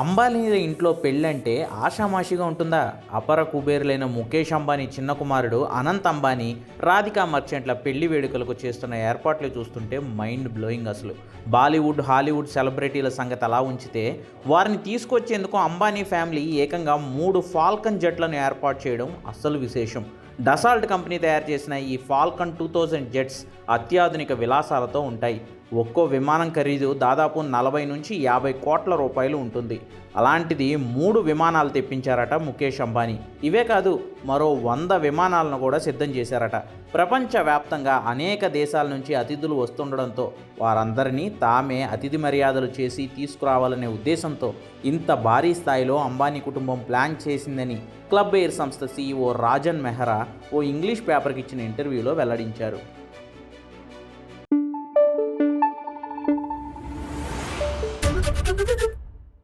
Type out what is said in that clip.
అంబానీ ఇంట్లో పెళ్ళంటే ఆషామాషిగా ఉంటుందా? అపర కుబేరులైన ముఖేష్ అంబానీ చిన్న కుమారుడు అనంత్ అంబానీ రాధికా మర్చెంట్ల పెళ్ళి వేడుకలకు చేస్తున్న ఏర్పాట్లు చూస్తుంటే మైండ్ బ్లోయింగ్ అసలు. బాలీవుడ్ హాలీవుడ్ సెలబ్రిటీల సంగతి అలా ఉంచితే వారిని తీసుకొచ్చేందుకు అంబానీ ఫ్యామిలీ ఏకంగా మూడు ఫాల్కన్ జట్లను ఏర్పాటు చేయడం అస్సలు విశేషం. డసాల్ట్ కంపెనీ తయారు చేసిన ఈ ఫాల్కన్ టూ థౌజండ్ జెట్స్ అత్యాధునిక విలాసాలతో ఉంటాయి. ఒక్కో విమానం ఖరీదు దాదాపు నలభై నుంచి యాభై కోట్ల రూపాయలు ఉంటుంది. అలాంటిది మూడు విమానాలు తెప్పించారట ముఖేష్ అంబానీ. ఇవే కాదు మరో వంద విమానాలను కూడా సిద్ధం చేశారట. ప్రపంచవ్యాప్తంగా అనేక దేశాల నుంచి అతిథులు వస్తుండడంతో వారందరినీ తామే అతిథి మర్యాదలు చేసి తీసుకురావాలనే ఉద్దేశంతో ఇంత భారీ స్థాయిలో అంబానీ కుటుంబం ప్లాన్ చేసిందని క్లబ్ ఎయిర్ సంస్థ సీఈఓ రాజన్ మెహ్రా ఓ ఇంగ్లీష్ పేపర్కి ఇచ్చిన ఇంటర్వ్యూలో వెల్లడించారు.